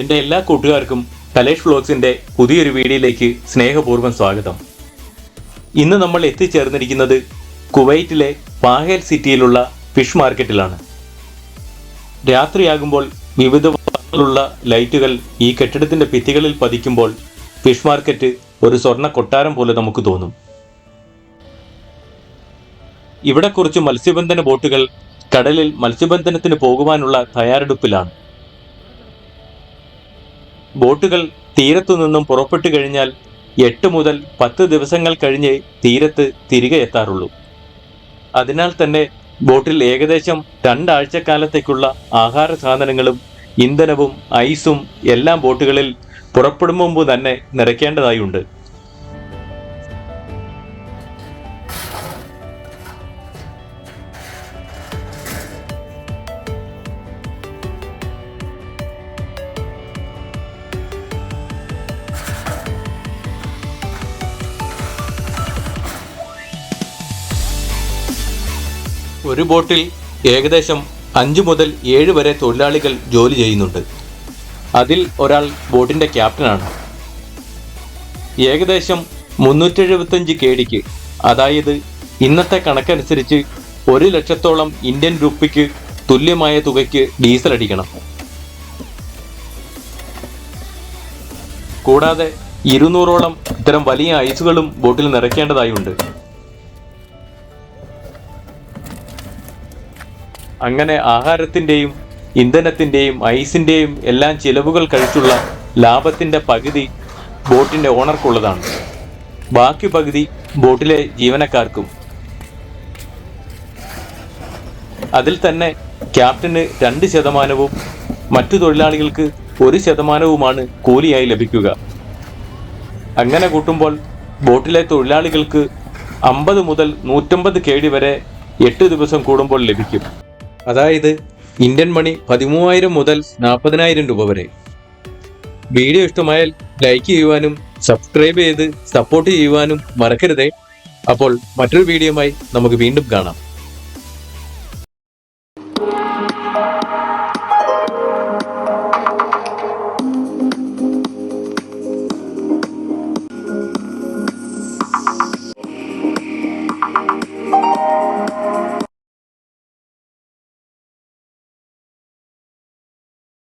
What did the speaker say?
എന്റെ എല്ലാ കൂട്ടുകാർക്കും കലേഷ് വ്ളോഗ്സിന്റെ പുതിയൊരു വീഡിയോയിലേക്ക് സ്നേഹപൂർവം സ്വാഗതം. ഇന്ന് നമ്മൾ എത്തിച്ചേർന്നിരിക്കുന്നത് കുവൈറ്റിലെ പാഹേൽ സിറ്റിയിലുള്ള ഫിഷ് മാർക്കറ്റിലാണ്. രാത്രിയാകുമ്പോൾ വിവിധ വർണങ്ങളുള്ള ലൈറ്റുകൾ ഈ കെട്ടിടത്തിന്റെ ഭിത്തികളിൽ പതിക്കുമ്പോൾ ഫിഷ് മാർക്കറ്റ് ഒരു സ്വർണ കൊട്ടാരം പോലെ നമുക്ക് തോന്നും. ഇവിടെ കുറച്ച് മത്സ്യബന്ധന ബോട്ടുകൾ കടലിൽ മത്സ്യബന്ധനത്തിന് പോകുവാനുള്ള തയ്യാറെടുപ്പിലാണ്. ബോട്ടുകൾ തീരത്തു നിന്നും പുറപ്പെട്ടു കഴിഞ്ഞാൽ എട്ട് മുതൽ പത്ത് ദിവസങ്ങൾ കഴിഞ്ഞ് തീരത്ത് തിരികെ എത്താറുള്ളൂ. അതിനാൽ തന്നെ ബോട്ടിൽ ഏകദേശം രണ്ടാഴ്ചക്കാലത്തേക്കുള്ള ആഹാര സാധനങ്ങളും ഇന്ധനവും ഐസും എല്ലാം ബോട്ടുകളിൽ പുറപ്പെടും മുമ്പ് തന്നെ നിറയ്ക്കേണ്ടതായുണ്ട്. ഒരു ബോട്ടിൽ ഏകദേശം അഞ്ച് മുതൽ ഏഴ് വരെ തൊഴിലാളികൾ ജോലി ചെയ്യുന്നുണ്ട്. അതിൽ ഒരാൾ ബോട്ടിന്റെ ക്യാപ്റ്റനാണ്. ഏകദേശം മുന്നൂറ്റെഴുപത്തഞ്ച് കെ ഡിക്ക് അതായത് ഇന്നത്തെ കണക്കനുസരിച്ച് ഒരു ലക്ഷത്തോളം ഇന്ത്യൻ രൂപയ്ക്ക് തുല്യമായ തുകയ്ക്ക് ഡീസൽ അടിക്കണം. കൂടാതെ ഇരുന്നൂറോളം ഇത്തരം വലിയ ഐസുകളും ബോട്ടിൽ നിറയ്ക്കേണ്ടതായുണ്ട്. അങ്ങനെ ആഹാരത്തിന്റെയും ഇന്ധനത്തിന്റെയും ഐസിന്റെയും എല്ലാം ചിലവുകൾ കഴിച്ചുള്ള ലാഭത്തിന്റെ പകുതി ബോട്ടിന്റെ ഓണർക്കുള്ളതാണ്. ബാക്കി പകുതി ബോട്ടിലെ ജീവനക്കാർക്കും. അതിൽ തന്നെ ക്യാപ്റ്റന് രണ്ട് ശതമാനവും മറ്റു തൊഴിലാളികൾക്ക് ഒരു ശതമാനവുമാണ് കൂലിയായി ലഭിക്കുക. അങ്ങനെ കൂട്ടുമ്പോൾ ബോട്ടിലെ തൊഴിലാളികൾക്ക് അമ്പത് മുതൽ നൂറ്റമ്പത് കേടി വരെ എട്ട് ദിവസം കൂടുമ്പോൾ ലഭിക്കും. അതായത് ഇന്ത്യൻ മണി പതിമൂവായിരം മുതൽ നാൽപ്പതിനായിരം രൂപ വരെ. വീഡിയോ ഇഷ്ടമായാൽ ലൈക്ക് ചെയ്യുവാനും സബ്സ്ക്രൈബ് ചെയ്ത് സപ്പോർട്ട് ചെയ്യുവാനും മറക്കരുതേ. അപ്പോൾ മറ്റൊരു വീഡിയോയുമായി നമുക്ക് വീണ്ടും കാണാം.